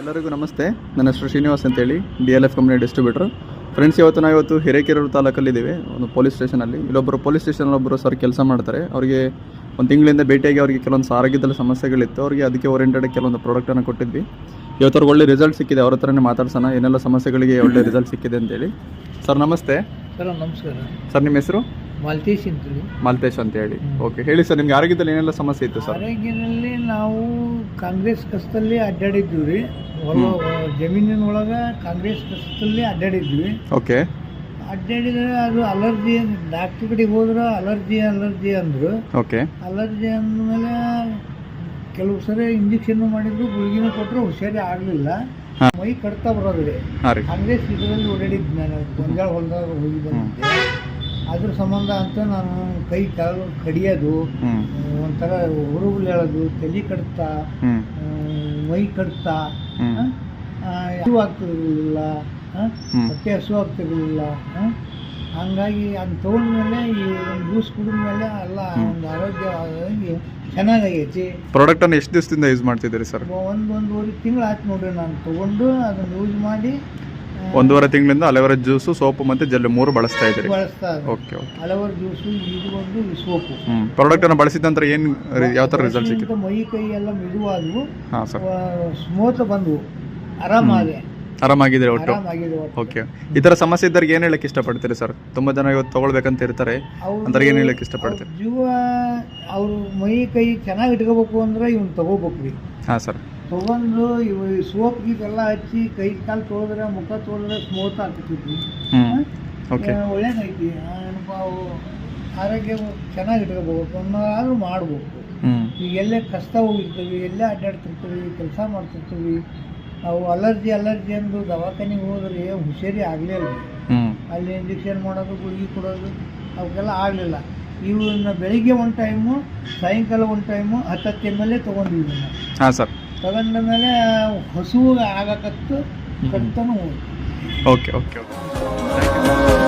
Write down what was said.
ಎಲ್ಲರಿಗೂ ನಮಸ್ತೆ. ನನ್ನ ಹೆಸರು ಶ್ರೀನಿವಾಸ್ ಅಂತೇಳಿ D L F company distributor friends ಇವತ್ತು ನಾವು ಇವತ್ತು ಹಿರೇಕೆರೂರು ತಾಲೂಕಲ್ಲಿದ್ದೀವಿ ಒಂದು ಪೊಲೀಸ್ ಸ್ಟೇಷನಲ್ಲಿ ಇಲ್ಲೊಬ್ಬರು ಪೊಲೀಸ್ ಸ್ಟೇಷನಲ್ಲಿ ಒಬ್ಬರು ಸರ್ ಕೆಲಸ ಮಾಡ್ತಾರೆ. ಅವರಿಗೆ ಒಂದು ತಿಂಗಳಿಂದ ಭೇಟಿಯಾಗಿ ಅವರಿಗೆ ಕೆಲವೊಂದು ಆರೋಗ್ಯದಲ್ಲಿ ಸಮಸ್ಯೆಗಳಿತ್ತು. ಅವರಿಗೆ ಅದಕ್ಕೆ ಓರಿಯೆಂಟೆಡ್ ಕೆಲವೊಂದು ಪ್ರಾಡಕ್ಟನ್ನು ಕೊಟ್ಟಿದ್ವಿ. ಇವತ್ತು ಅವ್ರಿಗೆ ಒಳ್ಳೆ ರಿಸಲ್ಟ್ ಸಿಕ್ಕಿದೆ ಅವ್ರ ಹತ್ರನೇ ಮಾತಾಡ್ಸೋಣ. ಏನೆಲ್ಲ ಸಮಸ್ಯೆಗಳಿಗೆ ಒಳ್ಳೆ ರಿಸಲ್ಟ್ ಸಿಕ್ಕಿದೆ ಅಂತೇಳಿ. ಸರ್ ನಮಸ್ತೆ. ಸರ್ ನಮಸ್ಕಾರ. ಸರ್ ನಿಮ್ಮ ಹೆಸರು? ಮಾಲ್ತೇಶ್ ಅಂತೇಳಿ. ಮಾಲ್ತೇಶ್ ಅಂತ ಹೇಳಿ ಓಕೆ ಹೇಳಿ ಸರ್ ನಿಮ್ಗೆ ಆರೋಗ್ಯದಲ್ಲಿ ಏನೆಲ್ಲ ಸಮಸ್ಯೆ ಇತ್ತು ಸರ್ ಆರೋಗ್ಯದಲ್ಲಿ ನಾವು ಕಾಂಗ್ರೆಸ್ ಕಸದಲ್ಲಿ ಅಡ್ಡಾಡಿದ್ವಿ ರೀ. ಹೊಲ ಜಮೀನಿನ ಒಳಗೆ ಕಾಂಗ್ರೆಸ್ ಕಸದಲ್ಲಿ ಅಡ್ಡಾಡಿದ್ವಿ. ಓಕೆ ಅಡ್ಡಾಡಿದ್ರೆ ಅದು ಅಲರ್ಜಿ ಡಾಕ್ಟರ್ ಕಡೆ ಹೋದ್ರೆ ಅಲರ್ಜಿ ಅಲರ್ಜಿ ಅಂದರು. ಓಕೆ ಅಲರ್ಜಿ ಅಂದಮೇಲೆ ಕೆಲವು ಸರಿ ಇಂಜೆಕ್ಷನ್ ಮಾಡಿದ್ರು ಗುಳಿಗಿನ ಕೊಟ್ಟರು ಹುಷಾರಿ ಆಗಲಿಲ್ಲ. ಮೈ ಕಡ್ತಾ ಬರೋದು ರೀ. ಹಾಂ ರೀ. ಕಾಂಗ್ರೆಸ್ ಇದರಲ್ಲಿ ಓಡಾಡಿದ್ದು ನಾನು. ಗೊಂಜಾಳ ಹೊಲದಾಗ ಹೋಗಿ ಬಂದಿದ್ದೆ. ಅದ್ರ ಸಂಬಂಧ ಅಂತ ನಾನು ಕೈ ಕಾಲು ಕಡಿಯೋದು ಒಂಥರ ಹುರುಗುಲು ಹೇಳೋದು ತಲೆ ಕಡ್ತಾ ಮೈ ಕಡ್ತಾ ಹಸಿವು ಹಸು ಆಗ್ತಿರ್ಲಿಲ್ಲ. ಹೊಟ್ಟೆ ಹಸು ಆಗ್ತಿರ್ಲಿಲ್ಲ. ಹಂಗಾಗಿ ಅದನ್ನ ತೊಗೊಂಡ್ಮೇಲೆ ಈ ಒಂದು ಜ್ಯೂಸ್ ಕುಡಿದ್ಮೇಲೆ ಎಲ್ಲ ಒಂದು ಆರೋಗ್ಯವಾಗಿ ಚೆನ್ನಾಗೈತಿ. ಪ್ರಾಡಕ್ಟನ್ನು ಎಷ್ಟು ದಿವಸದಿಂದ ಯೂಸ್ ಮಾಡ್ತಿದ್ದೀರಿ ಸರ್ ಒಂದು ಒಂದೂವರೆ ತಿಂಗಳು ಆಯ್ತು ನೋಡ್ರಿ ನಾನು ತೊಗೊಂಡು ಅದನ್ನು ಯೂಸ್ ಮಾಡಿ ಒಂದೂವರೆ ತಿಂಗಳಿಂದ ಅಲೆವರ ಜ್ಯೂಸು ಸೋಪು ಮತ್ತು ಜೆಲ್ ಮೂರು ಬಳಸ್ತಾ ಇದ್ದೀರಿ. ಬಳಸ್ತಾ. Okay okay. ಹಲವಾರು ಜ್ಯೂಸು ಇದು ಒಂದು ಸೋಪು. ಹ್ಞೂ ಪ್ರಾಡಕ್ಟನ್ನು ಬಳಸಿದ ನಂತರ ಏನು ಯಾವ ಥರ ರಿಸಲ್ಟ್ ಸಿಕ್ಕಿದೆ ಮೈ ಕೈ ಎಲ್ಲ ಮಿದುವಾದವು. ಹಾಂ ಸರ್. ಸ್ಮೂತ್ ಬಂದವು. ಆರಾಮಾಗೆ ಆರಾಮಾಗಿದ್ದೀರಿ ಒಟ್ಟು? ಆರಾಮಾಗಿದೆ ಒಟ್ಟು. ಓಕೆ. ಈ ಥರ ಸಮಸ್ಯೆ ಇದ್ದವ್ರಿಗೆ ಏನು ಹೇಳಕ್ಕೆ ಇಷ್ಟಪಡ್ತೀರಿ ಸರ್? ತುಂಬ ಜನ ಇವತ್ತು ತೊಗೊಳ್ಬೇಕಂತ ಇರ್ತಾರೆ. ಅವ್ರು- ಅಂಥವ್ರಿಗೆ ಏನು ಹೇಳಕ್ಕೆ ಇಷ್ಟಪಡ್ತೀರಿ? ಜೀವ ಅವ್ರು ಮೈ ಕೈ ಚೆನ್ನಾಗಿ ಇಟ್ಕೋಬೇಕು ಅಂದ್ರೆ ಇವ್ನು ತಗೋಬೇಕು ರೀ. ಹಾಂ ಸರ್. ತಗೊಂಡು ಇವು ಸೋಪ್ ಗೀಪೆಲ್ಲ ಹಚ್ಚಿ ಕೈ ಕಾಲು ತೊಳೆದ್ರೆ ಮುಖ ತೊಳೆದ್ರೆ ಸ್ಮೂತ್ ಆಗ್ತೈತಿ. ಒಳ್ಳೇದೈತಿ. ಏನಪ್ಪ ಅವು ಆರೋಗ್ಯ ಚೆನ್ನಾಗಿ ಇಟ್ಕೋಬೇಕು ಅನ್ನೋದಾದ್ರೂ ಮಾಡ್ಬೇಕು ಈಗ ಎಲ್ಲೇ ಕಷ್ಟ ಹೋಗಿರ್ತೀವಿ ಎಲ್ಲೇ ಅಡ್ಡಾಡ್ತಿರ್ತೀವಿ ಕೆಲಸ ಮಾಡ್ತಿರ್ತೀವಿ ಅವು ಅಲರ್ಜಿ ಅಲರ್ಜಿ ಅಂದು ದವಾಖಾನಿಗೆ ಹೋದ್ರೆ ಹುಷಾರಿ ಆಗಲಿಲ್ಲ ಅಲ್ಲಿ ಇಂಜೆಕ್ಷನ್ ಮಾಡೋದು ಗುಳಿಗೆ ಕೊಡೋದು ಅವಕ್ಕೆಲ್ಲ ಆಗಲಿಲ್ಲ. ಇವನ್ನ ಬೆಳಿಗ್ಗೆ ಒಂದು ಟೈಮು ಸಾಯಂಕಾಲ ಒಂದು ಟೈಮು ಹತ್ತತ್ತು ಎಂ ಎಲ್ ಎ ತೊಗೊಂಡಿವಿ ಹಾಂ ಸರ್. ತಗೊಂಡ ಮೇಲೆ ಹಸುವು ಆಗಕತ್ತು ಕಟ್ತಾನು ಓಕೆ ಓಕೆ ಓಕೆ